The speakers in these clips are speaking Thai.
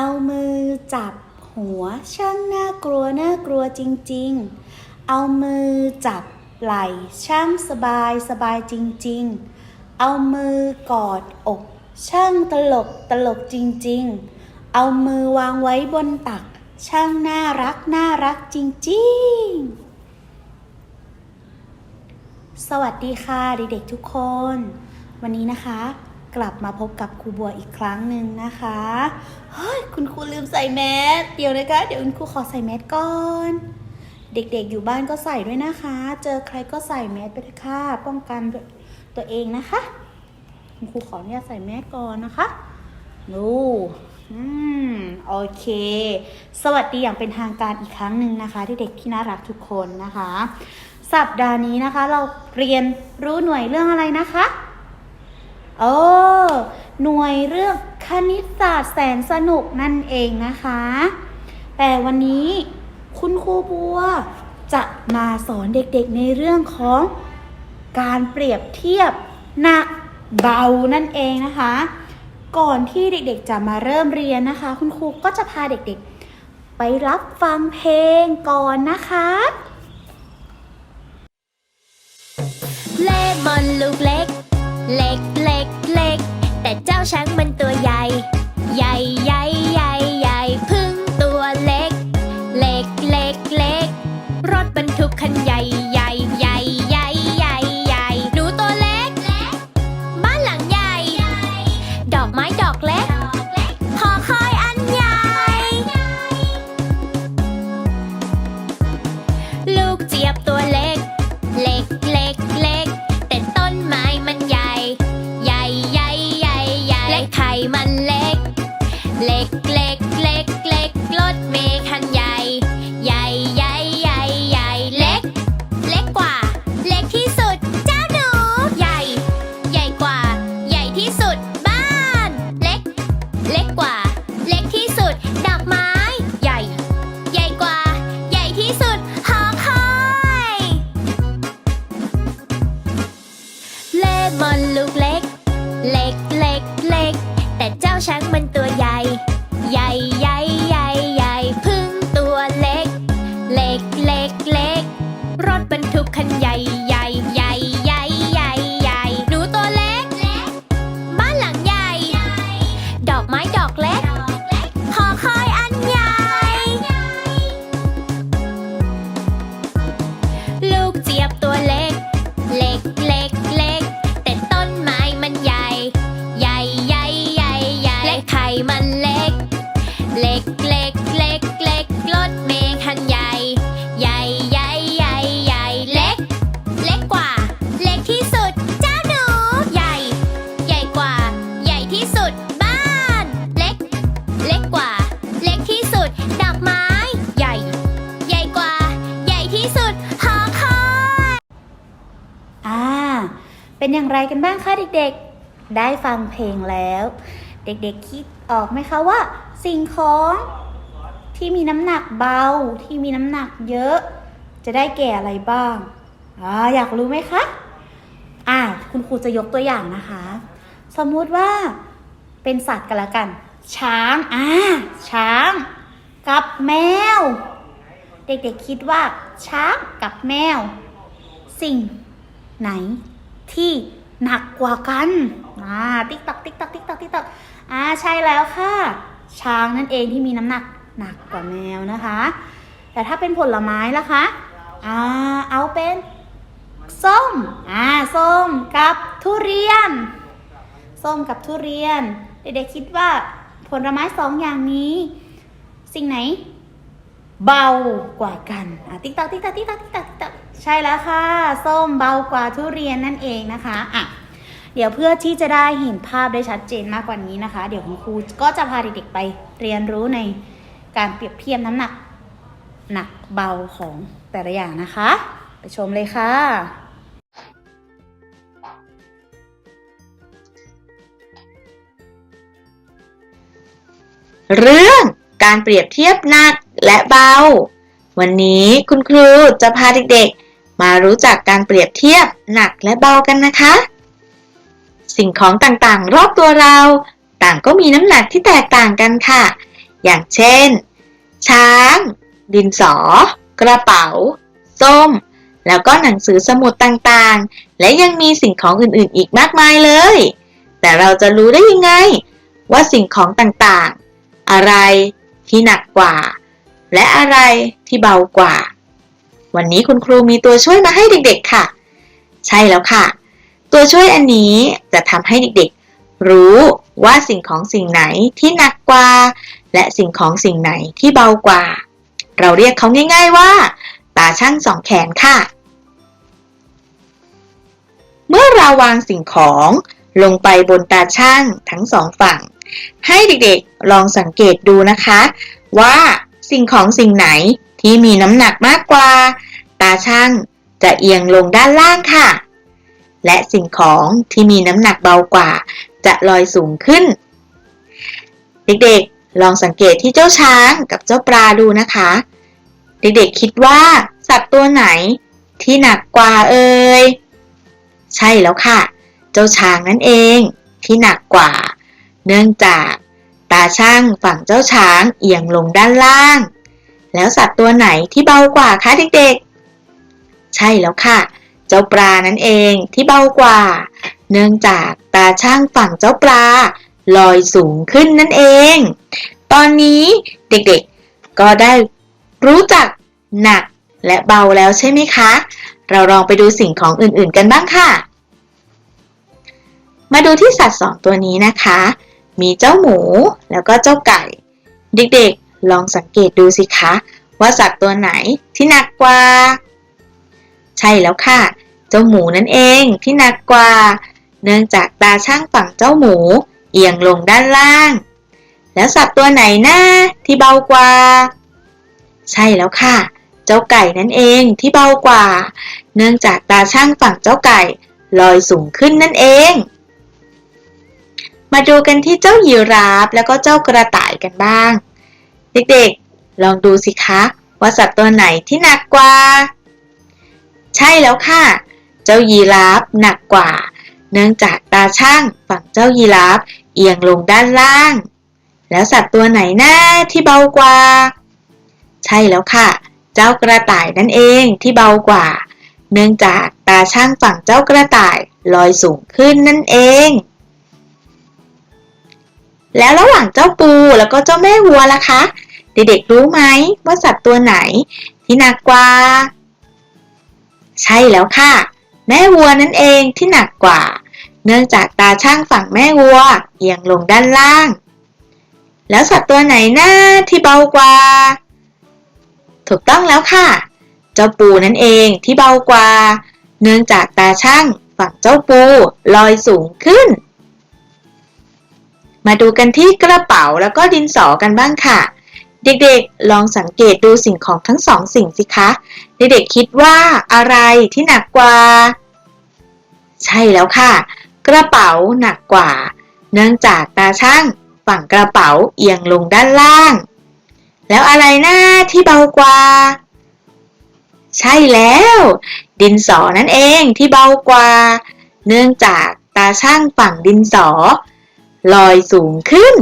เอามือจับหัวช่างน่ากลัวน่ากลัวจริง ๆ เอามือจับไหล่ช่างสบายสบายจริง ๆ เอามือกอดอก ช่างตลกตลกจริง ๆ เอามือวางไว้บนตัก ช่างน่ารักน่ารักจริง ๆ สวัสดีค่ะเด็กๆทุกคน วันนี้นะคะ กลับมาพบกับครูบัวอีกครั้งหนึ่งนะคะ เฮ้ย คุณครูลืมใส่แมส เดี๋ยวนะคะ เดี๋ยวคุณครูขอใส่แมสก่อน เด็กๆอยู่บ้านก็ใส่ด้วยนะคะ เจอใครก็ใส่แมสไปเถอะค่ะ ป้องกันตัวเองนะคะ คุณครูขอเนี่ยใส่แมสก่อนนะคะ ดูอืม โอเค สวัสดีอย่างเป็นทางการอีกครั้งหนึ่งนะคะที่เด็กที่น่ารักทุกคนนะคะ สัปดาห์นี้นะคะ เราเรียนรู้หน่วยเรื่องอะไรนะคะ โอ้หน่วยเรื่องคณิตศาสตร์แสนสนุกนั่นเองนะคะ แต่วันนี้คุณครูบัวจะมาสอนเด็กๆในเรื่องของการเปรียบเทียบหนักเบานั่นเองนะคะ ก่อนที่เด็กๆจะมาเริ่มเรียนนะคะ คุณครูก็จะพาเด็กๆ ไปรับฟังเพลงก่อนนะคะ เลมอนลูกเล็ก เล็กเล็กเล็ก เจ้าช้างมันตัวใหญ่ ใหญ่ใหญ่ใหญ่ใหญ่พึ่งตัวเล็ก เล็กเล็กเล็กรถบรรทุกคันใหญ่ใหญ่ใหญ่ใหญ่ใหญ่ใหญ่หนูตัวเล็ก บ้านหลังใหญ่ ดอกไม้ เลมอนลูกเล็ก เล็กเล็กเล็กแต่เจ้าช้างมันตัวใหญ่ ใหญ่ อย่างไรกันบ้างคะเด็กๆ ได้ฟังเพลงแล้ว เด็กๆคิดออกไหมคะว่า สิ่งของที่มีน้ำหนักเบาที่มีน้ำหนักเยอะ จะได้แก่อะไรบ้างอ่าอยากรู้ไหมคะอ่าคุณครูจะยกตัวอย่างนะคะ สมมุติว่าเป็นสัตว์กันละกัน ช้างอ่าช้าง กับแมว เด็กๆคิดว่า ช้างกับแมว สิ่งไหนที่ หนักกว่ากันอ่าติ๊กตักติ๊กตักติ๊กตักติ๊กตักอ่าใช่แล้วค่ะ ช้างนั่นเองที่มีน้ำหนักหนักกว่าแมวนะคะ แต่ถ้าเป็นผลไม้ล่ะคะอ่าเอาเป็นส้มอ่าส้มกับทุเรียน ส้มกับทุเรียน เด็กๆคิดว่าผลไม้สองอย่างนี้ สิ่งไหน เบากว่ากันอะติ๊กตักติ๊กตักติ๊กตักติ๊กตักติ๊กตักใช่แล้วค่ะ ส้มเบากว่าทุเรียนนั่นเองนะคะอะ เดี๋ยวเพื่อที่จะได้เห็นภาพได้ชัดเจนมากกว่านี้นะคะ เดี๋ยวคุณครูก็จะพาเด็กๆไปเรียนรู้ในการเปรียบเทียบน้ำหนักหนักเบาของแต่ละอย่างนะคะ ไปชมเลยค่ะ เรื่องการเปรียบเทียบหนักและเบา วันนี้คุณครูจะพาเด็กๆ มารู้จักการเปรียบเทียบหนักและเบากันนะคะ สิ่งของต่างๆ รอบตัวเรา ต่างก็มีน้ำหนักที่แตกต่างกันค่ะ อย่างเช่น ช้าง ดินสอ กระเป๋า ส้ม แล้วก็หนังสือสมุดต่างๆ และยังมีสิ่งของอื่นๆ อีกมากมายเลย แต่เราจะรู้ได้ยังไง ว่าสิ่งของต่างๆ อะไรที่หนักกว่า และอะไรที่เบากว่า วันนี้คุณครูมีตัวช่วยมาให้เด็กๆค่ะ ใช่แล้วค่ะ ตัวช่วยอันนี้จะทำให้เด็กๆ รู้ว่าสิ่งของสิ่งไหนที่หนักกว่า และสิ่งของสิ่งไหนที่เบากว่า เราเรียกเขาง่าย ๆว่า ตาช่างสองแขนค่ะ เมื่อเราวางสิ่งของลงไปบนตาช่างทั้งสองฝั่ง ให้เด็กๆลองสังเกตดูนะคะ ว่าสิ่งของสิ่งไหนที่มีน้ำหนักมากกว่า ตาช่างจะเอียงลงด้านล่างค่ะ และสิ่งของที่มีน้ำหนักเบากว่า จะลอยสูงขึ้น เด็กๆ ลองสังเกตที่เจ้าช้างกับเจ้าปลาดูนะคะ เด็กๆ คิดว่า สัตว์ตัวไหนที่หนักกว่าเอ่ยใช่แล้วค่ะ เจ้าช้างนั่นเองที่หนักกว่า เนื่องจากตาช่างฝั่งเจ้าช้างเอียงลงด้านล่าง แล้วสัตว์ตัวไหนที่เบากว่าคะเด็กๆ ใช่แล้วค่ะ เจ้าปลานั่นเองที่เบากว่า เนื่องจากตาช่างฝั่งเจ้าปลาลอยสูงขึ้นนั่นเอง ตอนนี้เด็กๆ ก็ได้รู้จักหนักและเบาแล้วใช่ไหมคะ เราลองไปดูสิ่งของอื่นๆกันบ้างค่ะ มาดูที่สัตว์สองตัวนี้นะคะ มีเจ้าหมูแล้วก็เจ้าไก่ เด็กๆ ลองสังเกตดูสิคะ ว่าสัตว์ตัวไหนที่หนักกว่า ใช่แล้วค่ะ เจ้าหมูนั่นเองที่หนักกว่า เนื่องจากตาช่างฝั่งเจ้าหมู เอียงลงด้านล่าง แล้วสัตว์ตัวไหนน้าที่เบากว่า ใช่แล้วค่ะ เจ้าไก่นั่นเองที่เบากว่า เนื่องจากตาช่างฝั่งเจ้าไก่ ลอยสูงขึ้นนั่นเอง มาดูกันที่เจ้ายีราฟแล้วก็เจ้ากระต่ายกันบ้าง เด็กๆ ลองดูสิคะ ว่าสัตว์ตัวไหนที่หนักกว่า ใช่แล้วค่ะ เจ้ายีราฟหนักกว่า เนื่องจากตาช่างฝั่งเจ้ายีราฟเอียงลงด้านล่าง แล้วสัตว์ตัวไหนหน้าที่เบากว่า ใช่แล้วค่ะ เจ้ากระต่ายนั่นเองที่เบากว่า เนื่องจากตาช่างฝั่งเจ้ากระต่ายลอยสูงขึ้นนั่นเอง แล้วระหว่างเจ้าปูแล้วก็เจ้าแม่วัวล่ะคะ เด็กๆรู้ไหมว่าสัตว์ตัวไหนที่หนักกว่า ใช่แล้วค่ะ แม่วัวนั่นเองที่หนักกว่า เนื่องจากตาช่างฝั่งแม่วัวเอียงลงด้านล่าง แล้วสัตว์ตัวไหนหน้าที่เบากว่า ถูกต้องแล้วค่ะ เจ้าปูนั่นเองที่เบากว่า เนื่องจากตาช่างฝั่งเจ้าปูลอยสูงขึ้น มาดูกันที่กระเป๋าแล้วก็ดินสอกันบ้างค่ะ เด็กๆ ลองสังเกตดูสิ่งของทั้งสองสิ่งสิคะ เด็กๆคิดว่าอะไรที่หนักกว่า ใช่แล้วค่ะ กระเป๋าหนักกว่า เนื่องจากตาช่างฝั่งกระเป๋าเอียงลงด้านล่าง แล้วอะไรหน้าที่เบากว่า ใช่แล้ว ดินสอนั่นเองที่เบากว่า เนื่องจากตาช่างฝั่งดินสอ ลอยสูงขึ้น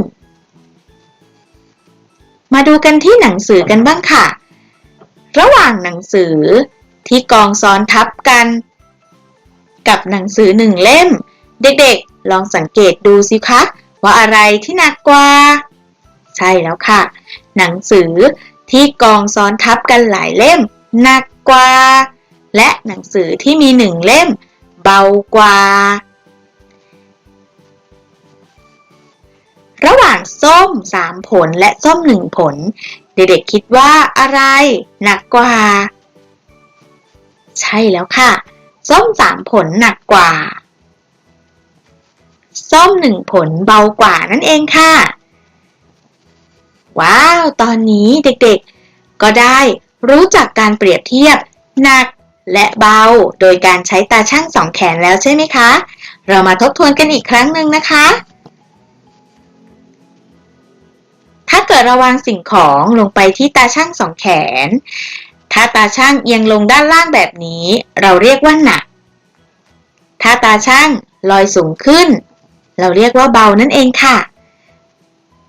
มาดูกันที่หนังสือกันบ้างค่ะ ระหว่างหนังสือที่กองซ้อนทับกัน กับหนังสือหนึ่งเล่ม เด็กๆ ลองสังเกตดูสิคะ ว่าอะไรที่หนักกว่า ใช่แล้วค่ะ หนังสือที่กองซ้อนทับกันหลายเล่ม หนักกว่า และหนังสือที่มีหนึ่งเล่ม เบากว่า ระหว่างส้ม 3 ผลและส้ม 1 ผล เด็กๆคิดว่าอะไร หนักกว่า ใช่แล้วค่ะ ส้ม 3 ผลหนักกว่า ส้ม 1 ผลเบากว่านั่นเองค่ะ ว้าว ตอนนี้เด็กๆ ก็ได้รู้จักการเปรียบเทียบ หนักและเบา โดยการใช้ตาช่างสองแขนแล้วใช่ไหมคะ เรามาทบทวนกันอีกครั้งหนึ่งนะคะ ถ้าเกิดระวางสิ่งของลงไปที่ตาช่างสองแขน ถ้าตาช่างเอียงลงด้านล่างแบบนี้ เราเรียกว่าหนัก ถ้าตาช่างลอยสูงขึ้น เราเรียกว่าเบานั่นเองค่ะ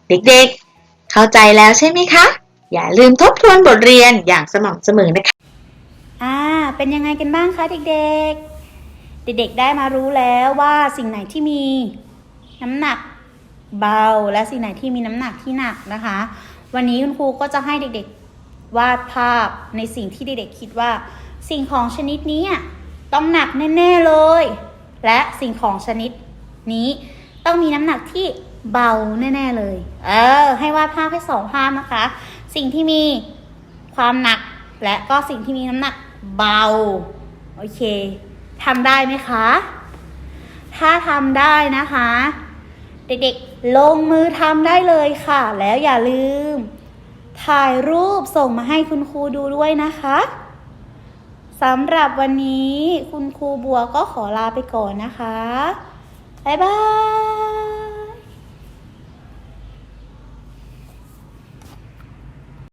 เด็กๆ เข้าใจแล้วใช่ไหมคะ อย่าลืมทบทวนบทเรียนอย่างสม่ำเสมอนะคะ อ่า เป็นยังไงกันบ้างคะเด็กๆ เด็กๆ ได้มารู้แล้วว่าสิ่งไหนที่มี น้ำหนัก เบาและสิ่งไหนที่มีน้ำหนักที่หนักนะคะ วันนี้คุณครูก็จะให้เด็กๆวาดภาพในสิ่งที่เด็กๆคิดว่า สิ่งของชนิดนี้ต้องหนักแน่ๆเลย และสิ่งของชนิดนี้ต้องมีน้ำหนักที่เบาแน่ ๆเลย เออ ให้วาดภาพให้สองภาพนะคะ สิ่งที่มีความหนักและก็สิ่งที่มีน้ำหนักเบา โอเคทำได้ไหมคะ ถ้าทำได้นะคะ เด็กๆ ลงมือทำได้เลยค่ะ แล้วอย่าลืม ถ่ายรูปส่งมาให้คุณครูดูด้วยนะคะสำหรับวันนี้คุณครูบัวก็ขอลาไปก่อนนะคะ บ๊ายบาย